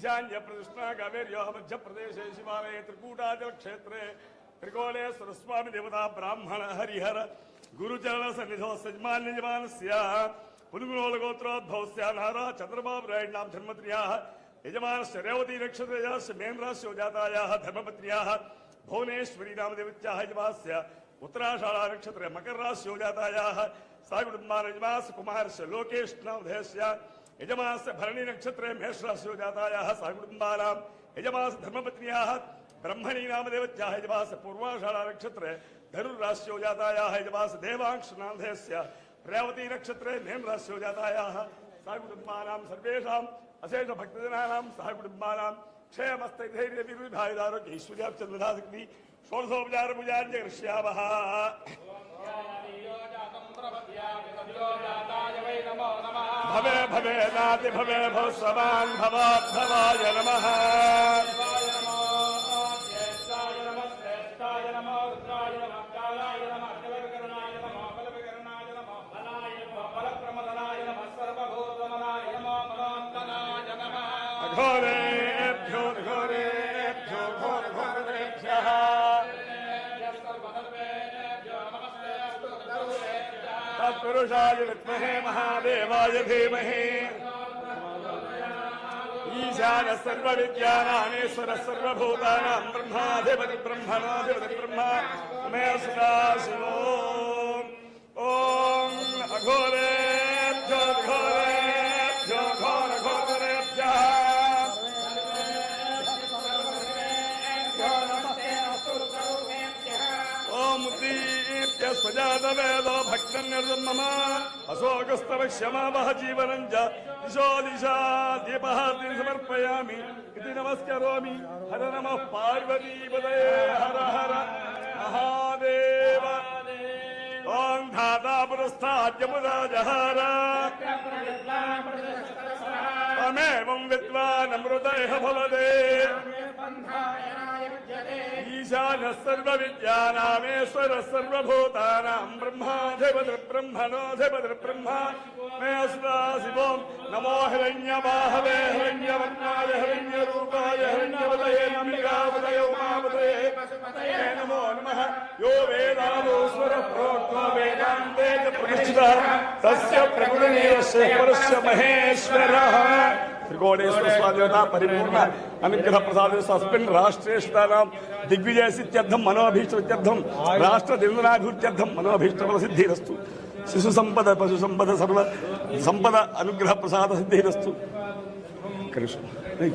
ईशान्यप्रतिष्ठा कावेर्यो मध्य प्रदेशे शिवालये त्रिकूटाचलक्षेत्रे त्रिकोणेश्वरस्वामिदेवता ब्राह्मण हरिहर गुरुचरणसन्निधौ सज्मान्यजमानस्य पुलुगुणोलगोत्रोद्भवस्य नारा चन्द्रबाबुरायणां धर्मत्र्याः यजमानश्च रेवती नक्षत्रयाश्च भुवनेश्वरी उत्तराषाढा लोकेश यजमानस्य भरणी नक्षत्रे मेष राशि जाताया सागुमानां यजमास धर्मपत्न्याः ब्रह्मणी नामदेवत्याः यजमास पूर्वाषाढ़ा नक्षत्रे धनुर्राश्यो जातायाः यजमास देवांश नामधेयस्य रेवती नक्षत्रे मेन राश्यो जातायाः सागुमानां सर्वेषाम् अशेष भक्तजनानां सहकुटुम्बानां क्षेमस्थैर्य विरुद्धायुधारोग्य ऐश्वर्याब्चन्द्रदाशक्ति षोडशोपचार पूजाञ्च करिष्यामः भवे भवे नाति भवे भव समान भवाय नमः। घोरेभ्यो तत्पुरुषाय विद्महे महादेवाय धीमहि। ईशान सर्वविद्यानामेश्वर सर्वभूतानां ब्रह्माधिपति ब्रह्मणाधिपति ब्रह्मा। मे सदा शिवो। ॐ अघोरेभ्यो, घोरेभ्यो, घोर, घोरेभ्यः। स्वजात वेदो కన్నడం మమ అశోకస్తవ క్షమావహ జీవనం చ దిశో దిశా దీపహార్తిని సమర్పయామి ఇది నమస్కరోమి హర నమ పార్వతీపదే హర హర మహాదేవ ఓం ధాతాపురస్థాద్యముదాజహార తమేవం విద్వానమృతయ ईशानः सर्वभूतानां ब्रह्माधिपति ब्रह्मणोऽधिपति ब्रह्मा मे अस्ता शिवों। नमो हिरण्यबाहवे हिरण्यवर्णाय हिरण्यरूपाय हिरण्यवदये नमिकावदय उमावदये हे नमो नमः। यो वेदालोस्वर प्रोक्तो वेदान्ते च प्रतिष्ठितः तस्य प्रकृतिरेवस्य परस्य महेश्वरः। త్రికోణేశ్వర స్వామి పరిపూర్ణ అనుగ్రహ ప్రసాద సస్పెండ్ రాష్ట్రేష్టానాం దిగ్విజయ సిత్యర్థం మనోభీష్టర్థం రాష్ట్ర దినాభివృద్ధ్యర్థం మనోభీష్ట సిద్ధిరస్తు శిశు సంపద పశు సంపద సర్వ సంపద అనుగ్రహ ప్రసాద సిద్ధిరస్తు. కృష్ణ. ఏయ్,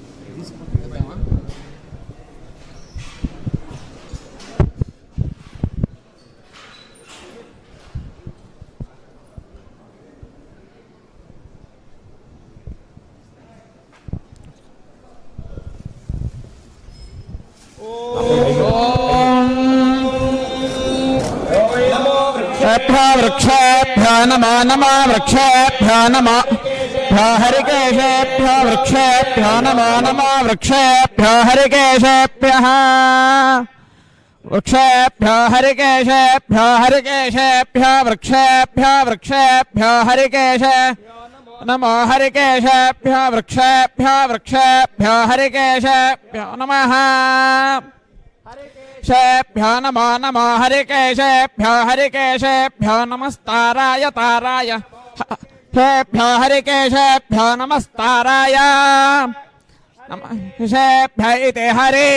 नमो नमो वृक्षेभ्यो नमो भ्यो हरिकेशेभ्यो वृक्षेभ्यो नमो नमो वृक्षेभ्यो हरिकेशेभ्यः वृक्षेभ्यो हरिकेशेभ्यो हरिकेशेभ्यो वृक्षेभ्यो वृक्षेभ्यो हरिकेश नमो हरिकेशेभ्यो वृक्षेभ्यो वृक्षेभ्यो हरिकेशेभ्यो नमः शेभ्यो नमो नमो हरिकेशेभ्यो हरिकेशेभ्यो नमस्ताराय ताराय शेभ्यो हरिकेशेभ्यो नमस्ताराय नमः शेभ्य इति हरि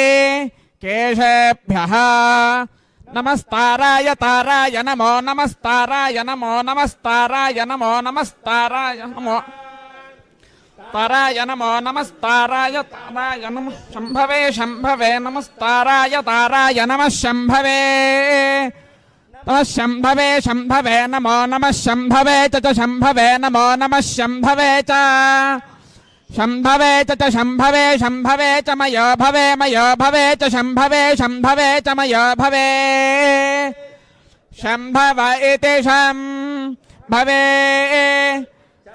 केशेभ्यः नमस्ताराय ताराय नमो नमस्ताराय नमो नमस्ताराय नमो नमस्ताराय नमो నమస్తారాయ నమో నమస్తారాయ తారాయ నమ శంభవే శంభవే నమస్తారాయ తారాయ నమ శంభవే. నమ శంభవే శంభవే నమో నమ శంభవే చ శంభవే నమో నమ శంభవే చ. శంభవే చ శంభవే శంభవే చ మయో భవే మయో భవే చ శంభవే శంభవే చ మయో భవే. శంభవ ఇతి శం భవే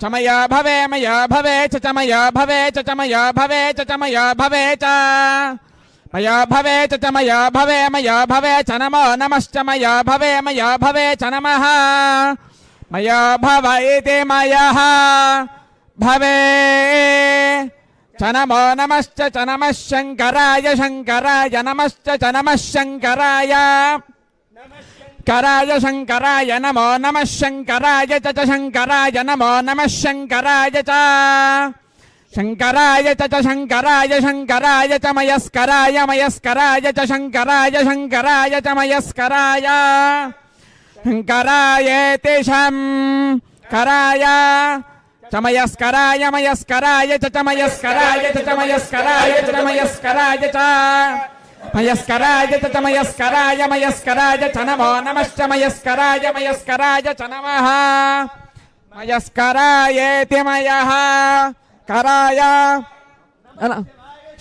చమయో భవే మయో భవే చ చమయో భవే చ చమయో భవే చ చమయో భవే చ మయో భవే చ చమయో భవే మయో భవే చ నమో నమశ్చ మయో భవే మయో భవే చ నమ మయో భవ ఇది మయ భవే చ నమో నమశ్చ చ నమః శంకరాయ నమశ్చ చ నమః శంకరాయ శంకరాయ నమో నమ శంకరాయ చ శంకరాయ నమో నమ శంకరాయ చ. శంకరాయ చ శంకరాయ శంకరాయ చ మయస్కరాయ మయస్కరాయ చ శంకరాయ శంకరాయ చ మయస్కరాయ. శంకరాయేతి శం కరాయ చమయస్కరాయ మయస్కరాయ చ చమయస్కరాయ చ చమయస్కరాయ చ చమయస్కరాయ చ. మయస్కరాయ చ మయస్కరాయ మయస్కరాయ చ నమో నమశ్చ మయస్కరాయ మయస్కరాయ చ నమః మయస్కరాయేతి మయః కరాయ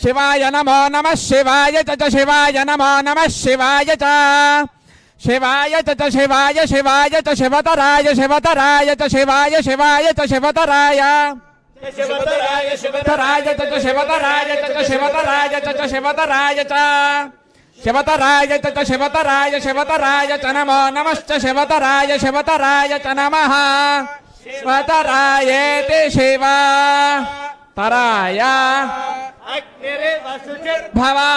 శివాయ నమో నమ శివాయ చ శివాయ నమో నమ శివాయ చ శివాయ చ శివాయ శివాయ చ శివతరాయ శివతరాయ చ శివాయ శివాయ చ శివతరాయ शिवतराय शिवतराय च शिवतराय च शिवतराय च शिवतराय च शिवतराय च शिवतराय शिवतराय च नमो नमश्च शिवतराय शिवतराय च नमः शिवतरायेति शिवा तराय भवा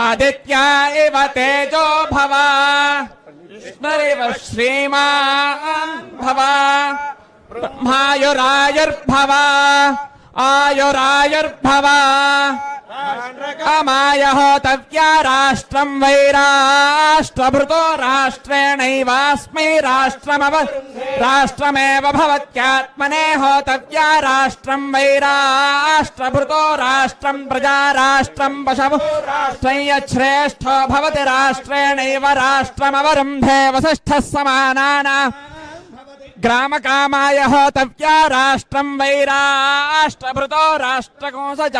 आदित्या इव तेजो भवा विष्णुरिव श्रीमान् भवा ब्रह्मायुरायुर्भवा, आयुरायुर्भवा। अमाय होतव्या राष्ट्रं वै राष्ट्रभृतो राष्ट्रेणैवास्मै राष्ट्रमव राष्ट्रमेव भवत्यात्मने होतव्या राष्ट्रं वै राष्ट्रभृतो राष्ट्रं प्रजा राष्ट्रं पशवो। राष्ट्रं यच्छ्रेष्ठो भवति राष्ट्रेणैव राष्ट्रमवरुन्धे वसिष्ठः समानाना ग्रामकामाय होतव्या राष्ट्रं वै राष्ट्रभृतो राष्ट्रकोशज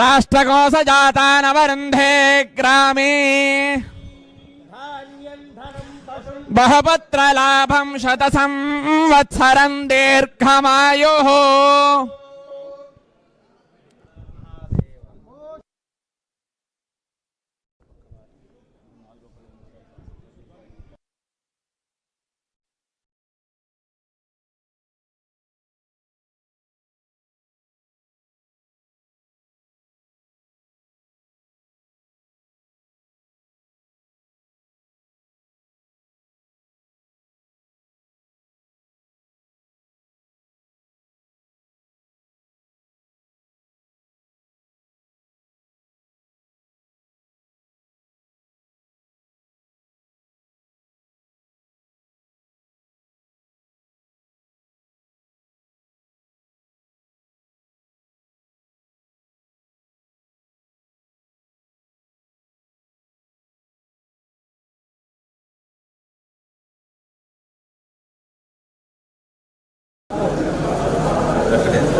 राष्ट्रकोशजातानवरुन्धे ग्रामे बहुपुत्रलाभं शतसंवत्सरं दीर्घमायुः।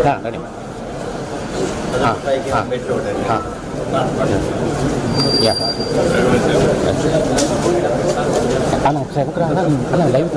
ಹಾಂ ರೆಡಿ ಹಾಂ ಹಾಂ ಹಾಂ ಯಾ ಅಲ್ಲ ಸೇವಕರ ಅಲ್ಲ ಅಲ್ಲ ಲೈವ್